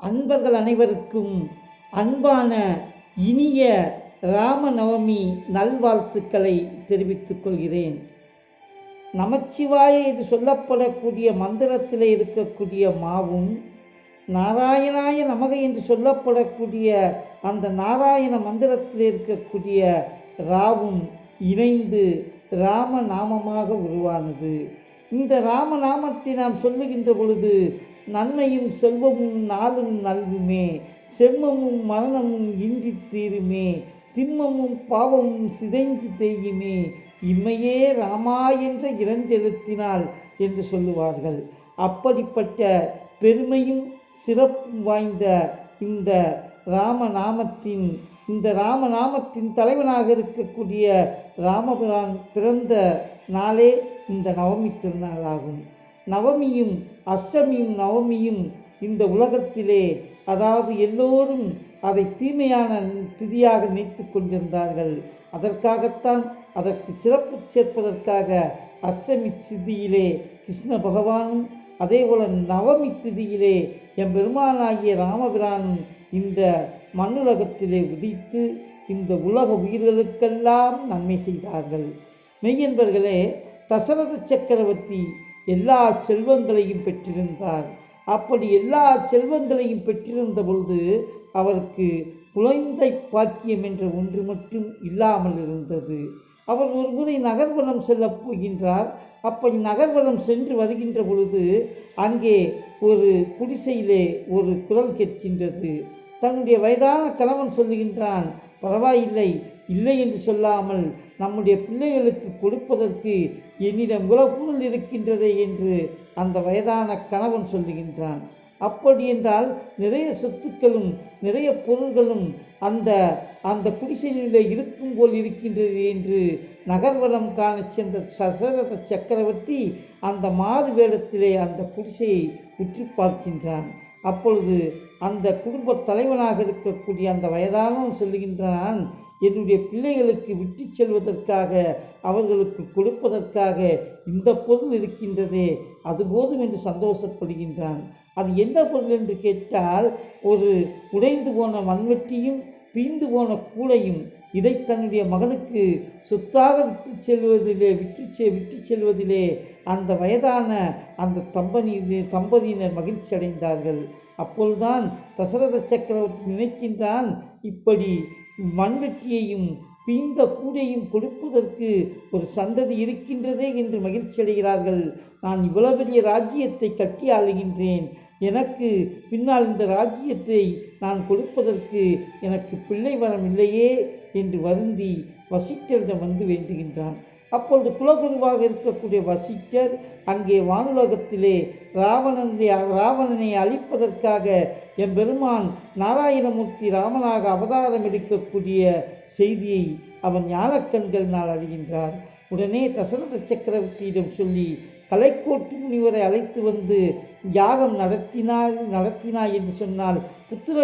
அன்பர்கள் அனைவருக்கும் அன்பான இனிய ராமநவமி நல்வாழ்த்துக்களை தெரிவித்துக் கொள்கிறேன். நமச்சிவாய என்று சொல்லப்படக்கூடிய மந்திரத்தில் இருக்கக்கூடிய மாவும் நாராயணாய நமக என்று சொல்லப்படக்கூடிய அந்த நாராயண மந்திரத்தில் இருக்கக்கூடிய ராவும் இணைந்து ராம நாமமாக உருவானது. இந்த ராமநாமத்தை நாம் சொல்லுகின்ற பொழுது நன்மையும் செல்வமும் நாளும் நல்குமே. செம்மமும் மரணமும் இன்றி தீருமே. திண்மமும் பாவமும் சிதைந்து தேயுமே. இம்மையே ராமா என்ற இரண்டெழுத்தினால் என்று சொல்லுவார்கள். அப்படிப்பட்ட பெருமையும் சிறப்பும் வாய்ந்த இந்த ராமநாமத்தின் இந்த ராமநாமத்தின் தலைவனாக இருக்கக்கூடிய ராமபிரான் பிறந்த நாளே இந்த நவமி திருநாளாகும். நவமியும் அஷ்டமியும் நவமியும் இந்த உலகத்திலே அதாவது எல்லோரும் அதை தீமையான திதியாக நினைத்து கொண்டிருந்தார்கள். அதற்காகத்தான் அதற்கு சிறப்பு சேர்ப்பதற்காக அஷ்டமி திதியிலே கிருஷ்ண பகவானும் அதே போல நவமி திதியிலே என் பெருமானாகிய ராமபிரானும் இந்த மண்ணுலகத்திலே உதித்து இந்த உலக உயிர்களுக்கெல்லாம் நன்மை செய்தார்கள். மெய்யன்பர்களே தசரத சக்கரவர்த்தி எல்லா செல்வங்களையும் பெற்றிருந்தார். அப்படி எல்லா செல்வங்களையும் பெற்றிருந்த பொழுது அவருக்கு குழந்தை பாக்கியம் என்ற ஒன்று மட்டும் இல்லாமல் இருந்தது. அவர் ஒரு முறை நகர்வனம் செல்லப் போகின்றார். அப்படி நகர்வனம் சென்று வருகின்ற பொழுது அங்கே ஒரு குடிசையிலே ஒரு குரல் கேட்கின்றது. தன்னுடைய வயதான கணவன் சொல்லுகின்றான் பரவாயில்லை இல்லை என்று சொல்லாமல் நம்முடைய பிள்ளைகளுக்கு கொடுப்பதற்கு என்னிடம் இவ்வளவு இருக்கின்றதே என்று அந்த வயதான கணவன் சொல்லுகின்றான். அப்படி என்றால் நிறைய சொத்துக்களும் நிறைய பொருள்களும் அந்த அந்த குடிசையிலே இருக்கும் போல் இருக்கின்றது என்று நகர்வலம் காண சென்ற சசரத சக்கரவர்த்தி அந்த மாறு வேடத்திலே அந்த குடிசையை உற்று பார்க்கின்றான். அப்பொழுது அந்த குடும்ப தலைவனாக இருக்கக்கூடிய அந்த வயதானவன் சொல்லுகின்றான் என்னுடைய பிள்ளைகளுக்கு விட்டு செல்வதற்காக அவர்களுக்கு கொடுப்பதற்காக இந்த பொருள் இருக்கின்றதே அது போதும் என்று சந்தோஷப்படுகின்றான். அது என்ன பொருள் என்று கேட்டால் ஒரு உடைந்து போன மண்வெட்டியும் பீந்து போன கூடையும் இதை தன்னுடைய மகனுக்கு சொத்தாக விட்டு செல்வதிலே விட்டு செ விட்டு செல்வதிலே அந்த வயதான அந்த தம்பதி தம்பதியினர் மகிழ்ச்சி அடைந்தார்கள். அப்பொழுதுதான் தசரத சக்கரவர்த்தி நினைக்கின்றான் இப்படி மண்வெட்டியையும் பீந்த கூடையும் கொடுப்பதற்கு ஒரு சந்ததி இருக்கின்றதே என்று மகிழ்ச்சி அடைகிறார்கள். நான் இவ்வளவு பெரிய ராஜ்யத்தை கட்டி ஆளுகின்றேன். எனக்கு பின்னால் இந்த ராஜ்யத்தை நான் கொடுப்பதற்கு எனக்கு பிள்ளை வரம் இல்லையே என்று வருந்தி வசிட்டரிடம் வந்து வேண்டுகின்றான். அப்பொழுது குலகுருவாக இருக்கக்கூடிய வசிக்கர் அங்கே வானுலகத்திலே ராவணனை ராவணனை அழிப்பதற்காக எம்பெருமான் நாராயணமூர்த்தி ராமனாக அவதாரம் எடுக்கக்கூடிய செய்தியை அவன் ஞானக்கண்களினால் அறிகின்றார். உடனே தசரத சக்கரவர்த்தியிடம் சொல்லி கலைக்கோட்டு முனிவரை அழைத்து வந்து யாகம் நடத்தினார் நடத்தினாய் என்று சொன்னால் புத்திர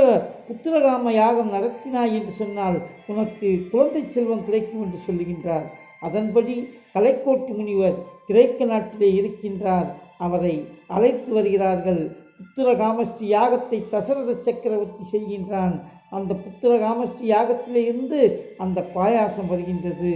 புத்திரகாம யாகம் நடத்தினாய் என்று சொன்னால் உனக்கு குழந்தை செல்வம் கிடைக்கும் என்று சொல்லுகின்றார். அதன்படி கலைக்கோட்டு முனிவர் கிரேக்க நாட்டிலே இருக்கின்றார். அவரை அழைத்து வருகிறார்கள். புத்திரகாமஸ்ரீ யாகத்தை தசரத சக்கரவர்த்தி செய்கின்றான். அந்த புத்திரகாமஸ்ரீ யாகத்திலே இருந்து அந்த பாயாசம் வருகின்றது.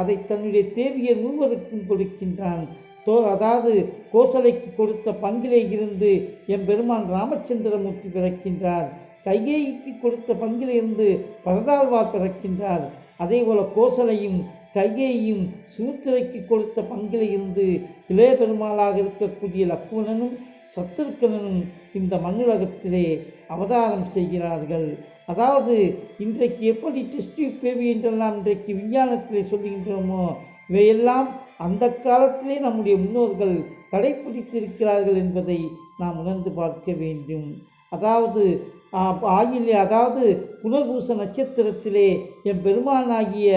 அதை தன்னுடைய தேவியர் முழுவதற்கும் கொடுக்கின்றான். தோ அதாவது கோசலைக்கு கொடுத்த பங்கிலே இருந்து எம்பெருமான் ராமச்சந்திரமூர்த்தி பிறக்கின்றார். கைகேயிக்கு கொடுத்த பங்கிலிருந்து பரதாழ்வார் பிறக்கின்றார். அதே போல கோசலையும் கையையும் சூத்திரைக்கு கொடுத்த பங்கிலிருந்து இளைய பெருமாளாக இருக்கக்கூடிய லக்குவணனும் சத்திருக்கணனும் இந்த மண்ணுலகத்திலே அவதாரம் செய்கிறார்கள். அதாவது இன்றைக்கு எப்படி டெஸ்ட் பேபி என்றெல்லாம் இன்றைக்கு விஞ்ஞானத்திலே சொல்லுகின்றோமோ இவையெல்லாம் அந்த காலத்திலே நம்முடைய முன்னோர்கள் கடைபிடித்திருக்கிறார்கள் என்பதை நாம் உணர்ந்து பார்க்க வேண்டும். அதாவது ஆயிலே அதாவது புனர்பூச நட்சத்திரத்திலே என் பெருமானாகிய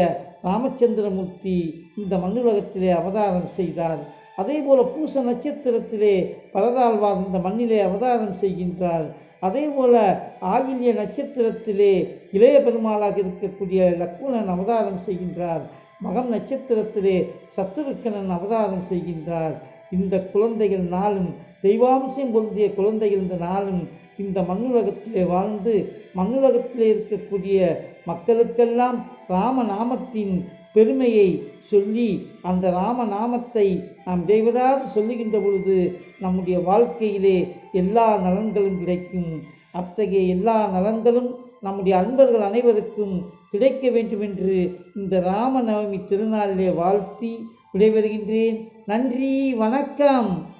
ராமச்சந்திரமூர்த்தி இந்த மண்ணுலகத்திலே அவதாரம் செய்தார் அதே போல பூச நட்சத்திரத்திலே பரதாழ்வார் இந்த மண்ணிலே அவதாரம் செய்கின்றார். அதே போல ஆகிலிய நட்சத்திரத்திலே இளைய பெருமாளாக இருக்கக்கூடிய லக்குணன் அவதாரம் செய்கின்றார். மகம் நட்சத்திரத்திலே சத்துருக்கணன் அவதாரம் செய்கின்றார். இந்த குழந்தைகள் நாளும் தெய்வாம்சம் பொருந்திய குழந்தைகள் இந்த நாளும் இந்த மண்ணுலகத்திலே வாழ்ந்து மண்ணுலகத்திலே இருக்கக்கூடிய மக்களுக்கெல்லாம் ராமநாமத்தின் பெருமையை சொல்லி அந்த ராமநாமத்தை நாம் இடைவிடாது சொல்லுகின்ற பொழுது நம்முடைய வாழ்க்கையிலே எல்லா நலன்களும் கிடைக்கும். அத்தகைய எல்லா நலன்களும் நம்முடைய அன்பர்கள் அனைவருக்கும் கிடைக்க வேண்டும் என்று இந்த ராமநவமி திருநாளிலே வாழ்த்தி விடைபெறுகின்றேன். நன்றி வணக்கம்.